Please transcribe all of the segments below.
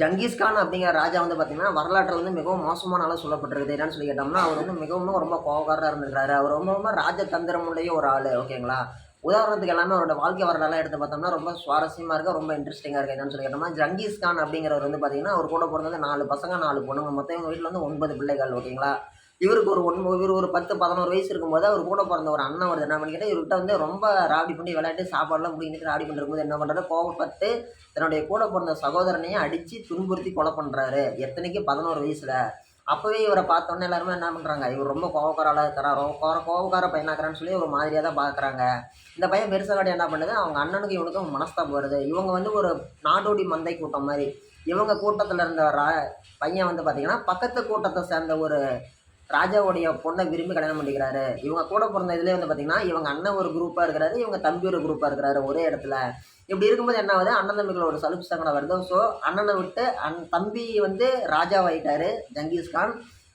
ஜங்கிஸ்கான் அப்படிங்கிற ராஜா வந்து பார்த்திங்கன்னா வரலாற்றில் வந்து மிகவும் மோசமான அளவு சொல்லப்பட்டிருக்குது. என்னன்னு சொல்லி கேட்டோம்னா அவர் வந்து மிகவும் ரொம்ப கோபக்காரராக இருந்திருக்காரு. அவர் ரொம்ப ரொம்ப ராஜதந்திரமுடைய ஒரு ஆள் ஓகேங்களா? உதாரணத்துக்கு எல்லாமே அவரோட வாழ்க்கை வரலாறுலாம் எடுத்து பார்த்தோம்னா ரொம்ப சுவாரஸ்யமாக இருக்குது ரொம்ப இன்ட்ரெஸ்டிங்காக இருக்குது என்னன்னு சொல்லி கேட்டோம்னா ஜங்கிஸ்கான் அப்படிங்கிறவர் வந்து பார்த்தீங்கன்னா அவர் கூட பிறந்தது நாலு பசங்க நாலு பொண்ணுங்க. மொத்தம் எங்கள் வீட்டில் வந்து ஒன்பது பிள்ளைகள் ஓகேங்களா? இவருக்கு ஒரு ஒன் இவர் ஒரு பத்து பதினோரு வயசு இருக்கும்போது அவர் கூட பிறந்த ஒரு அண்ணன் வருது. என்ன பண்ணிக்கிட்டு இவர்கிட்ட வந்து ரொம்ப ராவடி பண்ணி விளையாட்டு சாப்பாடுலாம் பிடிக்கிட்டு ராவடி பண்ணிருக்கும்போது என்ன பண்ணுறாரு கோவப்பட்டு தன்னுடைய கூட பிறந்த சகோதரனையும் அடித்து துன்புறுத்தி கொலை பண்ணுறாரு எத்தனைக்கு? பதினோரு வயசில். அப்போவே இவரை பார்த்தோன்னே எல்லாருமே என்ன பண்ணுறாங்க இவர் ரொம்ப கோவக்காராளாக இருக்கிறார்? கோர கோவக்கார பையனாக்குறான்னு சொல்லி ஒரு மாதிரியாக தான் பார்க்குறாங்க. இந்த பையன் பெருசாக என்ன பண்ணுது? அவங்க அண்ணனுக்கு இவனுக்கும் மனஸ்தாபம் வருது. இவங்க வந்து ஒரு நாடோடி மந்தை கூட்டம் மாதிரி. இவங்க கூட்டத்தில் இருந்த ரா பையன் வந்து பார்த்திங்கன்னா பக்கத்து கூட்டத்தை சேர்ந்த ஒரு ராஜாவுடைய பொண்ணை விரும்பி கல்யாணம் பண்ணிக்கிறாரு. இவங்க கூட பிறந்த இதுலேயே வந்து பார்த்தீங்கன்னா இவங்க அண்ணன் ஒரு குரூப்பாக இருக்கிறாரு இவங்க தம்பி ஒரு குரூப்பாக இருக்கிறாரு ஒரே இடத்துல. இப்படி இருக்கும்போது என்ன ஆகுது? அண்ணன் தம்பிகளோட ஒரு சலுப்பு சங்கடம் வருது. ஸோ அண்ணனை விட்டு அந் தம்பி வந்து ராஜாவாயிட்டாரு ஜங்கீஸ்கான்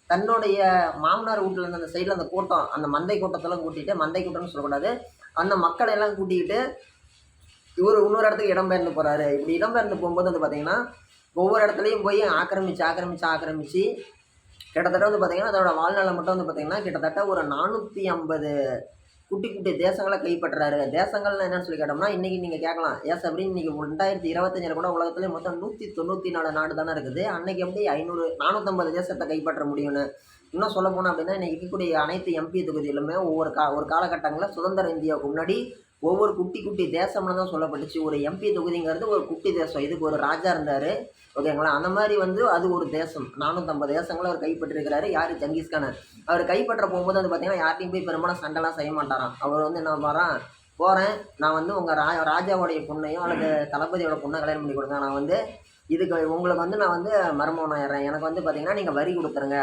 தன்னுடைய மாமனார் வீட்டில் இருந்த அந்த சைடில் அந்த கூட்டம் அந்த மந்தை கூட்டத்தெல்லாம் கூட்டிகிட்டு மந்தை கூட்டம்னு சொல்லக்கூடாது. அந்த மக்களை எல்லாம் கூட்டிக்கிட்டு இவர் இன்னொரு இடத்துக்கு இடம்பெயர்ந்து போகிறாரு இப்படி இடம்பெயர்ந்து போகும்போது வந்து பார்த்திங்கன்னா ஒவ்வொரு இடத்துலையும் போய் ஆக்கிரமிச்சு ஆக்கிரமிச்சு ஆக்கிரமிச்சு கிட்டத்தட்ட வந்து பார்த்தீங்கன்னா அதோட வாழ்நாளை மட்டும் வந்து பார்த்தீங்கன்னா கிட்டத்தட்ட ஒரு நானூற்றி ஐம்பது குட்டி குட்டி தேசங்களை கைப்பற்றுறாரு. தேசங்கள்னு என்னன்னு சொல்லி கேட்டோம்னா இன்றைக்கி நீங்கள் கேட்கலாம். ஏஸ் அப்படின்னு இன்றைக்கி ரெண்டாயிரத்தி இருபத்தஞ்சில் கூட உலகத்துலேயே மொத்தம் நூற்றி தொண்ணூற்றி நாலு நாடு தானே இருக்குது. அன்றைக்கி எப்படி ஐநூறு நானூற்றம்பது தேசத்தை கைப்பற்ற முடியும்னு? இன்னும் சொல்ல போனால் அப்படின்னா இன்றைக்கி இருக்கக்கூடிய அனைத்து எம்பி தொகுதியிலுமே ஒவ்வொரு கா ஒரு காலகட்டங்களில் சுதந்திர இந்தியாவுக்கு முன்னாடி ஒவ்வொரு குட்டி குட்டி தேசம்னு தான் சொல்லப்பட்டுச்சு. ஒரு எம்பி தொகுதிங்கிறது ஒரு குட்டி தேசம். இதுக்கு ஒரு ராஜா இருந்தார். ஓகேங்களா அந்த மாதிரி வந்து அது ஒரு தேசம். நானூற்றம்பது தேசங்களை அவர் கைப்பற்றிருக்கிறாரு. யார்? ஜங்கீஸ்கான அவர் கைப்பற்ற போகும்போது வந்து பார்த்தீங்கன்னா யார்ட்டையும் போய் பெரும்பாலும் சண்டைலாம் செய்ய மாட்டாராம். அவர் வந்து என்ன வரான் போகிறேன் நான் வந்து உங்கள் ரா ராஜாவோடைய பொண்ணையும் அல்லது தளபதியோட பொண்ணை கல்யாணம் பண்ணி கொடுங்க. நான் வந்து இதுக்கு உங்களுக்கு வந்து நான் வந்து மருமகன் ஆயிடுறேன். எனக்கு வந்து பார்த்தீங்கன்னா நீங்கள் வரி கொடுத்துருங்க.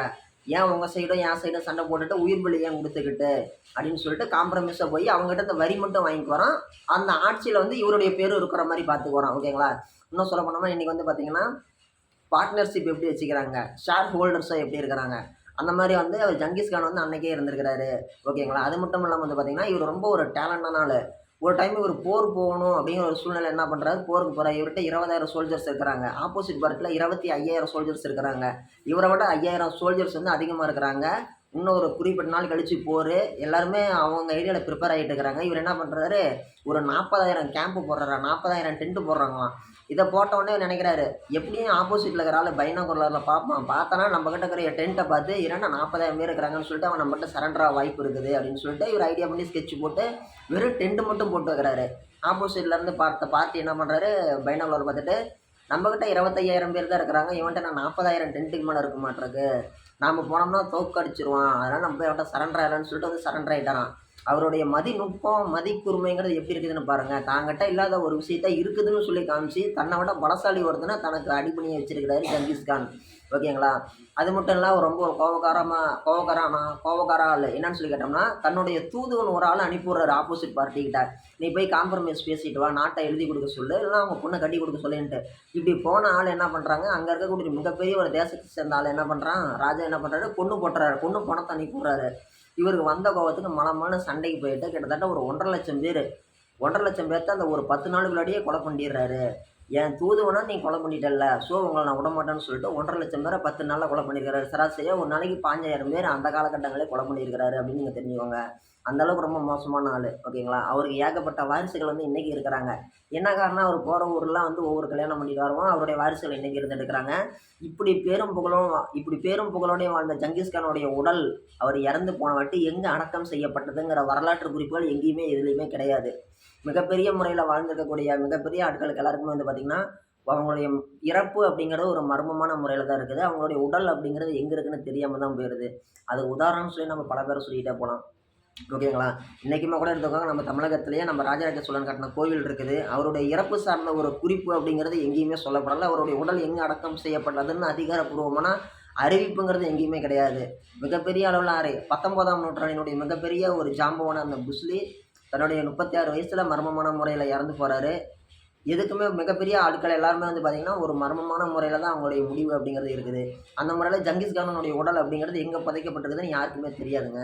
ஏன் உங்கள் சைடும் என் சைடும் சண்டை போட்டுட்டு உயிர் பலி ஏன் கொடுத்துக்கிட்டு? அப்படின்னு சொல்லிட்டு காம்ப்ரமைஸாக போய் அவங்ககிட்ட இந்த வரி மட்டும் வாங்கிட்டு அந்த ஆட்சியில் வந்து இவருடைய பேரும் இருக்கிற மாதிரி பார்த்துக்குறோம் ஓகேங்களா இன்னும் சொல்ல போனோம்னா இன்றைக்கி வந்து பார்த்தீங்கன்னா பார்ட்னர்ஷிப் எப்படி வச்சுக்கிறாங்க? ஷேர் ஹோல்டர்ஸாக எப்படி இருக்கிறாங்க? அந்த மாதிரி வந்து அவர் வந்து அன்னைக்கே இருந்திருக்கிறாரு ஓகேங்களா அது மட்டும் இல்லாமல் வந்து பார்த்தீங்கன்னா இவர் ரொம்ப ஒரு டேலண்டான ஆள். ஒரு டைம் இவர் போர் போகணும் அப்படிங்கிற ஒரு சூழ்நிலை என்ன பண்ணுறாரு போருக்கு போகிறார் இவர்கிட்ட இருபதாயிரம் சோல்ஜர்ஸ் இருக்கிறாங்க. ஆப்போசிட் பார்ட்டில் இருபத்தி ஐயாயிரம் சோல்ஜர்ஸ் இருக்கிறாங்க. இவரை விட ஐயாயிரம் சோல்ஜர்ஸ் வந்து அதிகமாக இருக்கிறாங்க. இன்னும் ஒரு குறிப்பிட்ட நாள் கழித்து போர். எல்லாருமே அவங்க ஏரியாவில் ப்ரிப்பேர் ஆகிட்டு இருக்கிறாங்க. இவர் என்ன பண்ணுறாரு ஒரு நாற்பதாயிரம் கேம்ப்பு போடுறாரா? நாற்பதாயிரம் டென்ட்டு போடுறாங்களாம். இதை போட்ட உடனே நினைக்கிறாரு எப்படியும் ஆப்போசிட்டில் இருக்கிற ஆள் பைனாகுலரில் பார்ப்பான். பார்த்தனா நம்மக்கிட்ட இருக்கிற டென்ட்டை பார்த்து இரண்டா நாற்பதாயிரம் பேர் இருக்கிறாங்கன்னு சொல்லிட்டு அவன் நம்மகிட்ட சரண்டராக வாய்ப்பு இருக்குது அப்படின்னு சொல்லிட்டு இவர் ஐடியா பண்ணி ஸ்கெட்ச் போட்டு வெறும் டென்ட் மட்டும் போட்டு வைக்கிறாரு. ஆப்போசிட்லேருந்து பார்த்த பார்ட்டி என்ன பண்ணுறாரு பைனாகுலர் பார்த்துட்டு நம்மக்கிட்ட இருபத்தையாயிரம் பேர் தான் இருக்கிறாங்க இவன்ட்ட நான் நாற்பதாயிரம் டென்ட்டுக்கு மேலே இருக்க மாட்டேருக்கு. நாம் போனோம்னா தோக்கடிச்சிருவான். அதனால் நம்ம போய் அவன்கிட்ட சரண்டர் ஆயிடலான்னு சொல்லிட்டு வந்து சரண்டர் ஆகிட்டாரான் அவருடைய மதிநுட்பம் மதிக்குரிமைங்கிறது எப்படி இருக்குதுன்னு பாருங்கள் தாங்கிட்ட இல்லாத ஒரு விஷயத்த இருக்குதுன்னு சொல்லி காமிச்சு தன்னை விட பலசாலி ஒருத்தனை தனக்கு அடிப்பணியை வச்சிருக்கிறாரு ஜங்கிஸ்கான் ஓகேங்களா? அது மட்டும் இல்லாமல் ரொம்ப ஒரு கோபக்காரமாக கோபக்காரானா கோபக்காரா ஆள் என்னன்னு சொல்லி கேட்டோம்னா தன்னுடைய தூதுவன் ஒரு ஆள் அனுப்பிடுறாரு ஆப்போசிட் பார்ட்டிக்கிட்ட நீ போய் காம்ப்ரமைஸ் பேசிட்டு வா நாட்டை எழுதி கொடுக்க சொல்லு இல்லைனா அவங்க பொண்ணை கட்டி கொடுக்க சொல்லுன்ட்டு. இப்படி போன ஆள் என்ன பண்ணுறாங்க அங்கே இருக்கக்கூடிய மிகப்பெரிய ஒரு தேசத்தை சேர்ந்த ஆள் என்ன பண்ணுறான் ராஜா என்ன பண்ணுறாரு பொண்ணு போட்டுறாரு பொண்ணு பணத்தை அனுப்பி விட்றாரு இவருக்கு வந்த கோபத்துக்கு மனமான சண்டைக்கு போயிட்டு கிட்டத்தட்ட ஒரு ஒன்றரை லட்சம் பேர். ஒன்றரை லட்சம் பேர்த்த அந்த ஒரு பத்து நாளுக்குள்ளாடியே கொலை பண்ணிடுறாரு. என் தூதுவனா நீ கொலை பண்ணிட்டல ஸோ உங்களை நான் விட மாட்டேன்னு சொல்லிட்டு ஒன்றரை லட்சம் பேரை பத்து நாளில் கொலை பண்ணியிருக்கிறாரு சராசரியாக ஒரு நாளைக்கு பாஞ்சாயிரம் பேர் அந்த காலகட்டங்களே கொலை பண்ணியிருக்கிறாரு அப்படின்னு நீங்கள் தெரிஞ்சுக்கோங்க. அந்தளவுக்கு ரொம்ப மோசமான ஆள் ஓகேங்களா? அவருக்கு ஏகப்பட்ட வாரிசுகள் வந்து இன்றைக்கி இருக்கிறாங்க. என்ன காரணம் அவர் போகிற ஊர்லாம் வந்து ஒவ்வொரு கல்யாணம் பண்ணிட்டு வருவோம். அவருடைய வாரிசுகள் இன்றைக்கி இருந்துட்டுருக்காங்க இப்படி பேரும் புகழும் இப்படி பேரும் புகழோடைய வாழ்ந்த ஜங்கிஸ்கானுடைய உடல் அவர் இறந்து போன வாட்டி எங்கே அடக்கம் செய்யப்பட்டதுங்கிற வரலாற்று குறிப்புகள் எங்கேயுமே எதுலேயுமே கிடையாது. மிகப்பெரிய முறையில் வாழ்ந்திருக்கக்கூடிய மிகப்பெரிய ஆட்களுக்கு எல்லாருக்குமே வந்து பார்த்திங்கன்னா அவங்களுடைய இறப்பு அப்படிங்கிறது ஒரு மர்மமான முறையில் தான் இருக்குது. அவங்களுடைய உடல் அப்படிங்கிறது எங்கே இருக்குன்னு தெரியாமல் தான் போயிடுது அது உதாரணம் சொல்லி நம்ம பல பேரை சொல்லிகிட்டே போகலாம் ஓகேங்களா? இன்றைக்குமே கூட எடுத்துக்கோங்க நம்ம தமிழகத்திலேயே நம்ம ராஜராஜ சோழன் கட்டின கோவில் இருக்குது. அவருடைய இறப்பு சார்ந்த ஒரு குறிப்பு அப்படிங்கிறது எங்கேயுமே சொல்லப்படலை. அவருடைய உடல் எங்கே அடக்கம் செய்யப்பட்டதுன்னு அதிகாரப்பூர்வமான அறிவிப்புங்கிறது எங்கேயுமே கிடையாது. மிகப்பெரிய அளவில் அறை பத்தொன்பதாம் நூற்றாண்டினுடைய மிகப்பெரிய ஒரு ஜாம்பவான அந்த புஸ்லி தன்னுடைய முப்பத்தி ஆறு வயசில் மர்மமான முறையில் இறந்து போகிறாரு எதுக்குமே மிகப்பெரிய ஆட்கள் எல்லாருமே வந்து பார்த்திங்கன்னா ஒரு மர்மமான முறையில் தான் அவங்களுடைய முடிவு அப்படிங்கிறது இருக்குது. அந்த முறையில் ஜங்கிஸ்கானனுடைய உடல் அப்படிங்கிறது எங்கே புதைக்கப்பட்டிருக்குதுன்னு யாருக்குமே தெரியாதுங்க.